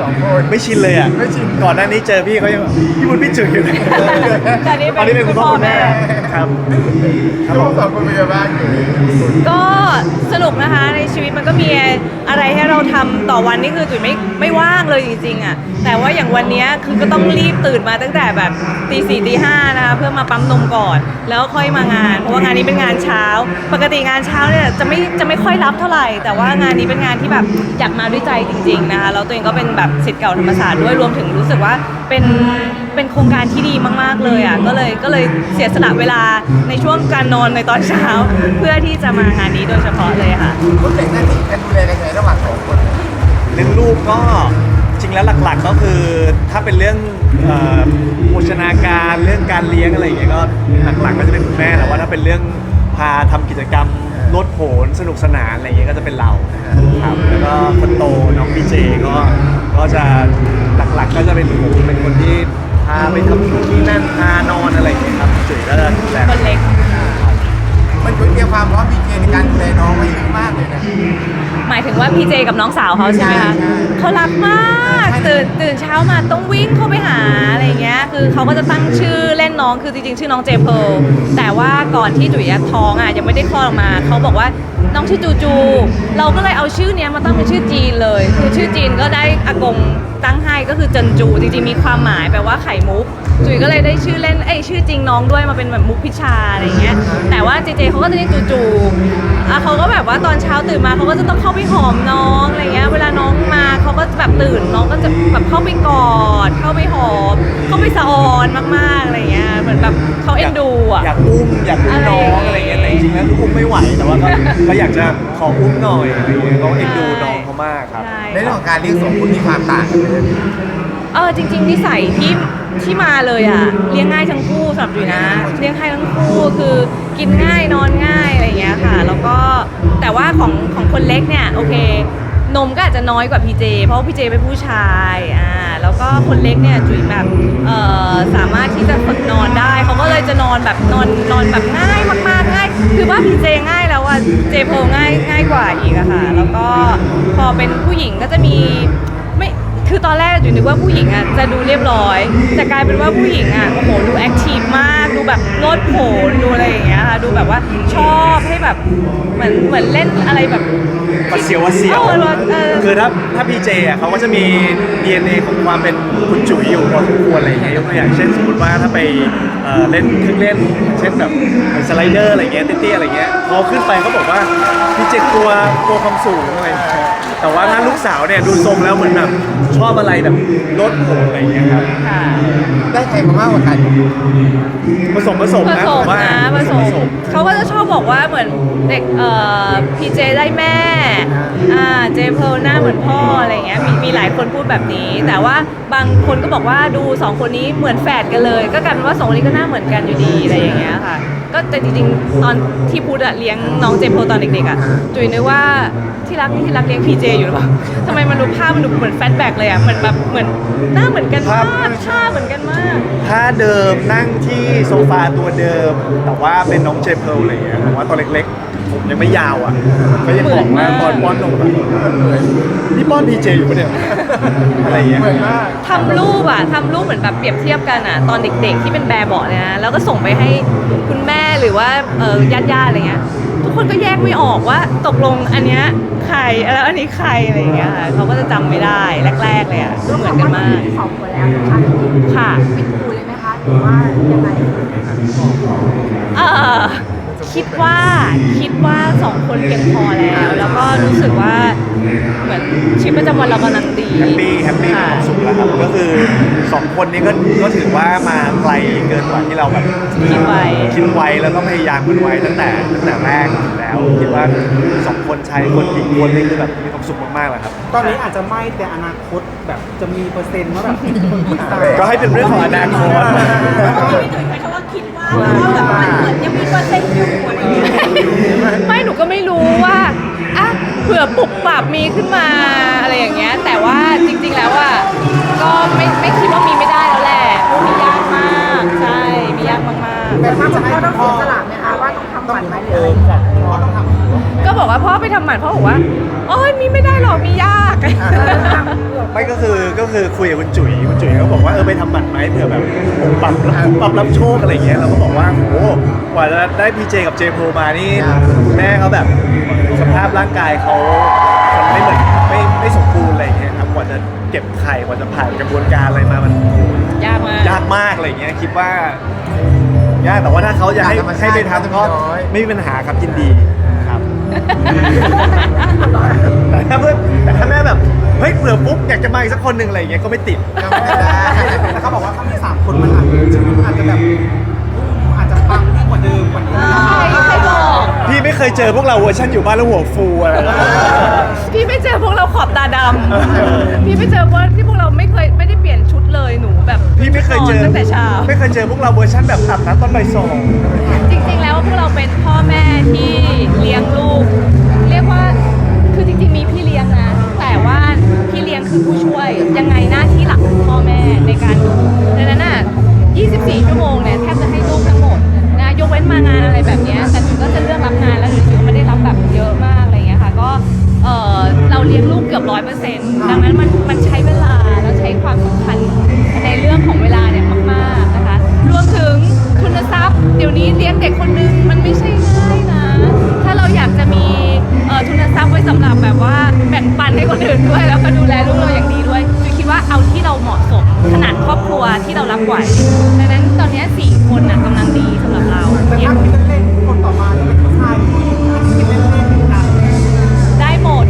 สองคน ไม่ชินเลยอะ ไม่ชิน ก่อนหน้านี้เจอพี่เขายังแบบพี่บุญพี่จุ๋ยอยู่เลยแต่นี่เป็นตอนนี้เป็นคุณพ่อคุณแม่ครับ ครับลูผกมสองคนเป็นยังไงบ้างอยู่ก็สนุกนะคะในชีวิตมันก็มีอะไรให้เราทำต่อวันนี่คือจุ๋ยไม่ไม่ว่างเลยจริงๆอะแต่ว่าอย่างวันเนี้ยคือก็ต้องรีบตื่นมาตั้งแต่แบบตีสี่ตีห้านะคะเพื่อมาปั๊มนมก่อน แล้วค่อยมางาน เพราะว่างานนี้เป็นงานเช้า ปกติงานเช้าเนี่ยจะไม่จะไม่ค่อยรับเท่าไหร่ แต่ว่างานนี้เป็นงานที่แบบอยากมาด้วยใจจริง ๆนะคะแล้วตัวเองก็เป็นแบบศิษย์เก่าธรรมศาสตร์ด้วยรวมถึงรู้สึกว่าเป็นเป็นโครงการที่ดีมากๆเลยอะก็เลยก็เลยเสียสละเวลาในช่วงการนอนในตอนเช้า เพื่อที่จะมางานนี้โดยเฉพาะเลยค่ะคุณแบ่งหน้าที่กันดูแลกันยังไงระหว่างสองคนเรื่องลูกก็จริงแล้วหลักๆก็คือถ้าเป็นเรื่องเอ่อโภชนาการเรื่องการเลี้ยงอะไรอย่างเงี้ยก็หลักๆก็จะเป็นคุณแม่แต่ว่าถ้าเป็นเรื่องพาทำกิจกรรมลดโผนสนุกสนานอะไรอย่างเงี้ยก็จะเป็นเราครับแล้วก็คนโตน้องพีเจก็ ก็จะหลักๆก็จะเป็นผมเป็นคนที่พาไปทำนู่นนี่นั่นพานอนอะไรอย่างเงี้ยครับจุ๋ยก็จะดูแลคนเล็กมันคุณเตรียมความพร้อมพีเจในการดูแลน้องไว้เยอะมากเลยนะ หมายถึงว่าพี่เจกับน้องสาวเขาใช่ไหมคะใช่ใช่ เขารักมากตื่นตื่นเช้ามาต้องวิ่งเข้าไปหาอะไรอย่างเงี้ย คือเขาก็จะตั้งชื่อเล่น น้องคือจริงๆ ชื่อน้องเจเพร์ลแต่ว่าก่อนที่จุ๋ยจะท้องอะยังไม่ได้คลอดออกมา เขาบอกว่าน้องชื่อจูจู เราก็เลยเอาชื่อเนี้ยมาตั้งเป็นชื่อจีนเลย คือชื่อจีนก็ได้อากงตั้งให้ก็คือเจินจู จริงๆมีความหมายแปลว่าไข่มุก จุ๋ยก็เลยได้ชื่อเล่นเอ้ยชื่อจริงน้องด้วยมาเป็นแบบมุกพิชาอะไรอย่างเงี้ย แต่ว่าเจเจเขาก็จะเรียกจูจูอะเขาก็แบบว่าตอนเช้าตื่นมาเขาก็จะต้องเข้าไปหอมน้องอะไรเงี้ย เวลาน้องมาเขาก็จะแบบตื่นน้องก็จะแบบเข้าไปกอด เข้าไปหอม เข้าไปสะออนมากๆอะไรเงี้ย เหมือนแบบเขาเอ็นดูอะ อยากอุ้มอยากอุ้มน้องอะไรอย่างเงี้ยแต่จริงๆแล้วอุ้มไม่ไหวแต่ว่าก็ก็อยากจะขออุ้มหน่อยอะไรอย่างเงี้ยเขาเอ็นดูน้องเขามากครับ ใช่ในเรื่องของการเลี้ยงสองคนมีความต่างกันเลย เออจริงๆนิสัยที่ที่มาเลยอะเลี้ยงง่ายทั้งคู่สำหรับจุ๋นะ เลี้ยงง่ายทั้งคู่คือกินง่ายนอนง่ายอะไรอย่างเงี้ยค่ะ แล้วก็แต่ว่าของของคนเล็กเนี่ยโอเคนมก็อาจจะน้อยกว่าพีเจ เพราะพีเจเป็นผู้ชายอ่าแล้วก็คนเล็กเนี่ยจุ๋ยแบบเอ่อสามารถที่จะฝึกนอนได้ เขาก็เลยจะนอนแบบนอนนอนแบบง่ายมากๆง่ายคือว่าพีเจง่ายแล้วอะเจโพง่ายง่ายกว่าอีกอะค่ะ แล้วก็พอเป็นผู้หญิงก็จะมี คือตอนแรกอยู่นึกว่าผู้หญิงอะจะดูเรียบร้อย แต่กลายเป็นว่าผู้หญิงอะโอ้โหดูแอคทีฟมากดูแบบโลดโผนดูอะไรอย่างเงี้ยค่ะดูแบบว่าชอบให้แบบเหมือนเหมือนเล่นอะไรแบบวัดเสียววัดเสียวออเออ คือถ้าถ้าพีเจอะเขาก็จะมี DNA ของความเป็นคุณจุ๋ยอยู่พอสมควรอะไรอย่างเงี้ยยกตัวอย่างเช่นสมมติว่าถ้าไปเอ่อเล่นเครื่องเล่น เช่นแบบสไลเดอร์อะไรเงี้ยเตี้ยๆอะไรเงี้ยพอขึ้นไปเขาบอกว่าพีเจกลัวกลัวความสูงอะไรอย่างเงี้ย แต่ว่าถ้าลูกสาวเนี่ยดูทรงแล้วเหมือนแบบชอบอะไรแบบลดโผนอะไรอย่างเงี้ยครับค่ะ ได้ใครมามากกว่ากันผสมผสมผนะสผมมว่านะผสมเขาก็จะชอบบอกว่าเหมือนเด็กเอ่อพีเจได้แม่อ่าเจเพลหน้าเหมือนพ่ออะไรอย่างเงี้ยมีมีหลายคนพูดแบบนี้ แต่ว่าบางคนก็บอกว่าดูสองคนนี้เหมือนแฝดกันเลย ก็กลายเป็นว่าสองคนนี้ก็หน้าเหมือนกันอยู่ดีอะไรอย่างเงี้ยค่ะ ก็แต่จริงๆตอนที่พูดอะเลี้ยงน้องเจเพลตอนเด็กๆอะจุ๋ยนึกว่าที่รักนี่ที่รักเลี้ยงพีเจอยู่หรือเปล่าทำไมมันดูภาพมันดูเหมือนแฟลชแบ็กเลยอะเหมือนแบบเหมือนหน้าเหมือนกันมากท่าเหมือนกันมาก ถ้าเดิมนั่งที่โซฟาตัวเดิม แต่ว่าเป็นน้องเจเพลอะไรอย่างเงี้ยผมว่าตัวเล็กๆ ผมยังไม่ยาวอะก็ยังบอกว่าป้อนป้อนนมแบบนี่ป้อนพีเจอยู่ปะเนี่ยอะไรอย่างเงี้ยเหมือนมากทำรูปอะทำรูปเหมือนแบบเปรียบเทียบกันอะตอนเด็กๆที่เป็นแบร์เบาะเนี่ยนะแล้วก็ส่งไปให้คุณแม่หรือว่าเออญาติๆอะไรเงี้ย ทุกคนก็แยกไม่ออกว่าตกลงอันเนี้ยใครแล้วอันนี้ใครอะไรอย่างเงี้ยค่ะเขาก็จะจำไม่ได้แรกๆเลยอะเหมือนกันมาก สองคนแล้วนะคะค่ะ ปิดดูเลยไหมคะหรือว่ายังไง เออ คิดว่าคิดว่าสองคนเพียงพอแล้ว แล้วก็รู้สึกว่าเหมือนชีวิตประจำวันเรากำลังดีแฮปปี้แฮปปี้มีค่ะความสุขแล้วครับก็คือสองคนนี้ก็ก็ถือว่ามาไกลเกินกว่าที่เราแบบคิดไว้คิดไว้แล้วก็พยายามกันไว้ตั้งแต่ตั้งแต่แรกอยู่แล้วคิดว่าสองคนชายคนหญิงคนนี่คือแบบมีความสุขมากๆเลยครับ ตอนนี้อาจจะไม่แต่อนาคตแบบจะมีเปอร์เซ็นต์ว่าแบบคนตายก็ให้เป็นเรื่องของอนาคต มันเหมือนยังมีเปอร์เซ็นต์อยู่ไม่หนูก็ไม่รู้ว่าอะเผื่อปุบปรับมีขึ้นมาอะไรอย่างเงี้ย แต่ว่าจริง ๆแล้วอะก็ไม่ไม่คิดว่ามีไม่ได้แล้วแหละเพราะมียากมาก ใช่มียากมากๆ แต่ถ้าคุณพ่อต้องเสียสละไหมคะว่าต้องทำหมันไหมหรืออะไร บอกว่าพ่อไปทำหมันพ่อบอกว่าโอ้ยมีไม่ได้หรอกมียาก ไม่ก็คือคือคุยกับคุณจุ๋ยคุณจุ๋ยก็บอกว่าเออไปทำหมันไหมเผื่อแบบปรับรับปรับรับโชคอะไรเงี้ยเราก็บอกว่าโหกว่าจะได้พีเจกับเจโพมานี่แม่เขาแบบสภาพร่างกายเขามันไม่เหมือนไม่ไม่สมบูรณ์อะไรเงี้ยครับกว่าจะเก็บไข่กว่าจะผ่านกระบวนการอะไรมามันยากมาก ยากมากอะไรเงี้ยคิดว่ายากแต่ว่าถ้าเขาอยากให้ให้ไปทำก็ไม่มีปัญหาครับยินดีครับ แต่ถ้าเพื่อนแต่ถ้าแม่แบบเฮ้ยเผื่อปุ๊บอยากจะมาอีกสักคนหนึ่งอะไรอย่างเงี้ยก็ไม่ติด ก็ไม่ได้แต่เขาบอกว่าถ้ามีสามคนมันอาจจะอาจจะแบบอาจจะปังยิ่งกว่าเดิมกว่านี้ใครใครบอก พี่ไม่เคยเจอพวกเราเวอร์ชันอยู่บ้านแล้วหัวฟูอะไรนะพี่ไม่เจอพวกเราขอบตาดำพี่ไม่เจอพวกที่พวกเราไม่เคยไม่ได้เปลี่ยนชุดเลยหนูแบบพี่ไม่เคยเจอนตั้งแต่เช้าไม่เคยเจอพวกเราเวอร์ชันแบบอาบน้ำตอนบ่ายสอง จ เราเป็นพ่อแม่ที่เลี้ยงลูก นาดครอบครัวที่เรารับไหวดังนั้นตอนเนี้ยสี่คนน่ะกำลังดีสำหรับเราแต่เยี่ยถ้ามคิดเล่นๆคนต่อมาจะเป็นผู้ชายผู้หญิงคิดเล่นๆอะ ได้หมด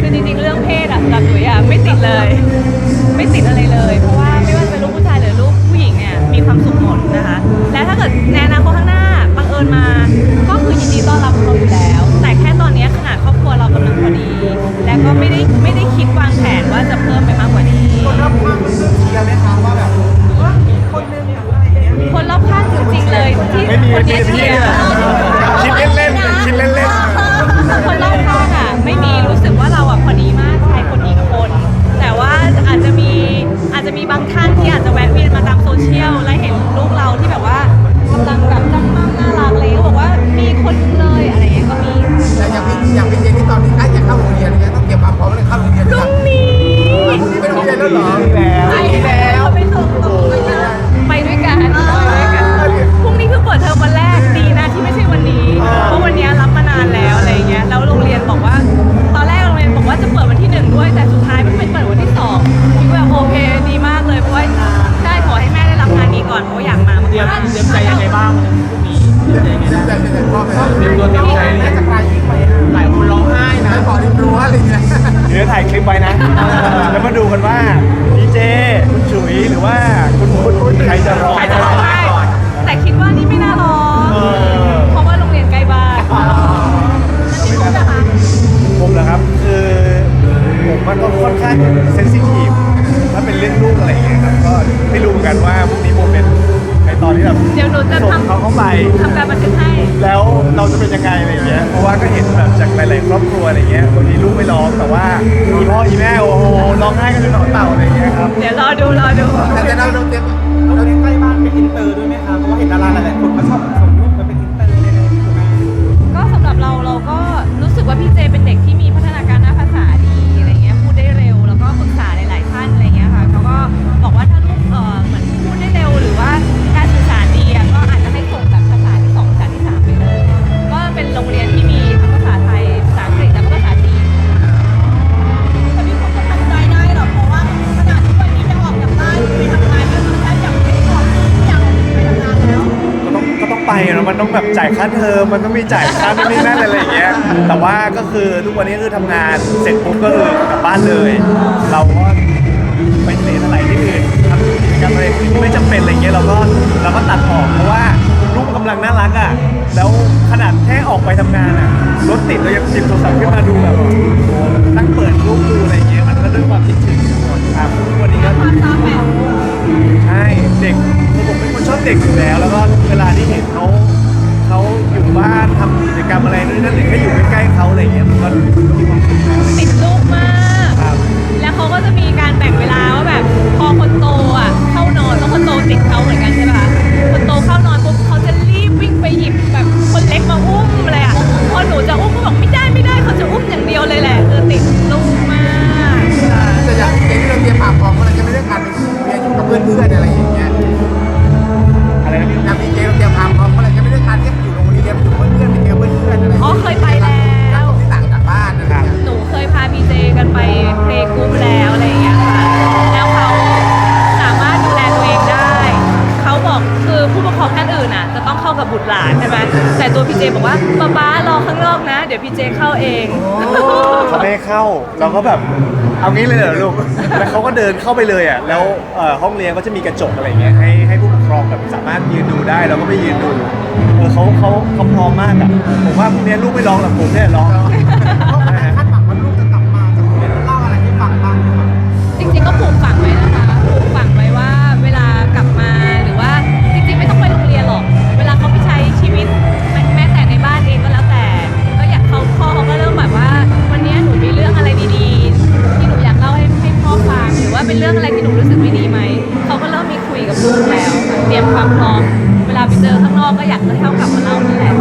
คือจริงๆ เรื่องเพศอะสำหรับหนูอะไม่ติดเลย คุณคุณคุณใครจะร้องใครจะร้องไห้แต่คิดว่านี่ไม่น่าร้องเออ เพราะว่าโรงเรียนใกล้บ้านผมเหรอครับคือผมมันก็ค่อนข้างเซนซิทีฟถ้าเป็นเรื่องลูกอะไรอย่างเงี้ยครับก็ไม่รู้เหมือนกันว่าพรุ่งนี้โมเมนต์ในตอนที่แบบเดี๋ยวหนูจะส่งทำเขาเข้าไป ทำการบันทึกให้ แล้วเราจะเป็นยังไงอะไรอย่างเงี้ยเพราะว่าก็เห็นแบบจากหลาย ๆ ครอบครัวอะไรเงี้ยบางทีลูกไม่ร้องแต่ว่าอีพ่ออีแม่โอ้โห ร้องไห้กันเป็นหนอนเต่าอะไรอย่างเงี้ยครับ เดี๋ยวรอดูรอดูแต่แต่เราเราเตรียมเราเรียนใกล้บ้านเป็นอินเตอร์ด้วยไหมคะเพราะว่าเห็นดาราหลายๆคนเขาชอบส่งรูปกันเป็นอินเตอร์เลยนะคุณแม่ก็สำหรับเราเราก็รู้สึกว่าพี่เจเป็นเด็กที่มีพัฒนาการด้านภาษาดีอะไรเงี้ยพูดได้เร็วแล้วก็ปรึกษาหลายๆท่านอะไรเงี้ยค่ะเขาก็บอกว่าถ้า ต้องไปเนอะมันต้องแบบจ่ายค่าเทอมมันต้องมีจ่ายค่านู่นนี่นั่นอะไรอย่างเงี้ยแต่ว่าก็คือทุกวันนี้คือทำงานเสร็จปุ๊บก็คือกลับบ้านเลย เราก็ไปเรียนอะไรที่อื่นทำกิจกรรมอะไรที่ไม่จำเป็นอะไรเงี้ยเราก็เราก็ตัดออกเพราะว่าลูกกำลังน่ารักอะแล้วขนาดแค่ออกไปทำงานอะรถติดเรายังหยิบโทรศัพท์ขึ้นมาดูแบบนั่งเปิดรูปดูอะไรเงี้ยมันก็ด้วยความคิดถึงครับทุกวันนี้ก็ใช่เด็กคือผมเป็นคนชอบเด็กอยู่แล้ว แล้วก็เวลาที่เห็นเขา เขาอยู่บ้านทำกิจกรรมอะไรนู่นนั่นหรือแค่อยู่ใกล้ๆเขาอะไรอย่างเงี้ยมันก็มีความสุขแล้ว ติดลูกมาก เ้า เราก็แบบเอางี้เลยเหรอลูก แล้วเขาก็เดินเข้าไปเลยอะ แล้วห้องเรียนก็จะมีกระจกอะไรเงี้ยให้ให้ผู้ปกครองแบบสามารถยืนดูได้เราก็ไปยืนดู เออเขาเขาเขาพร้อมมากอะ ผมว่าพวกนี้ลูกไม่ร้องหรอกผมเนี่ยร้องื่องอะไรที่หนูรู้สึกไม่ดีไหม เขาก็เริ่มมีคุยกับลูกแล้ว เตรียมความพร้อม เวลาไปเจอข้างนอกก็อยากจะเห้เขากลับมาเล่านี่แหละ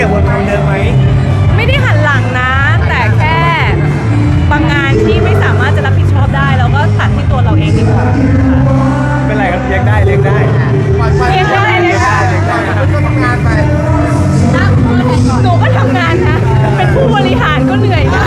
กับวนไปทางเดิมไหมไม่ได้หันหลังนะ แต่แค่บางงานที่ไม่สามารถจะรับผิดชอบได้เราก็ตัดที่ตัวเราเองดีกว่าไม่เป็นไรครับเลี้ยงได้เลี้ยงได้เลี้ยงได้เลี้ยงได้เลยค่ะก็ทำงานไปหนูก็ทำงานนะ เป็นผู้บริหารก็เหนื่อยนะ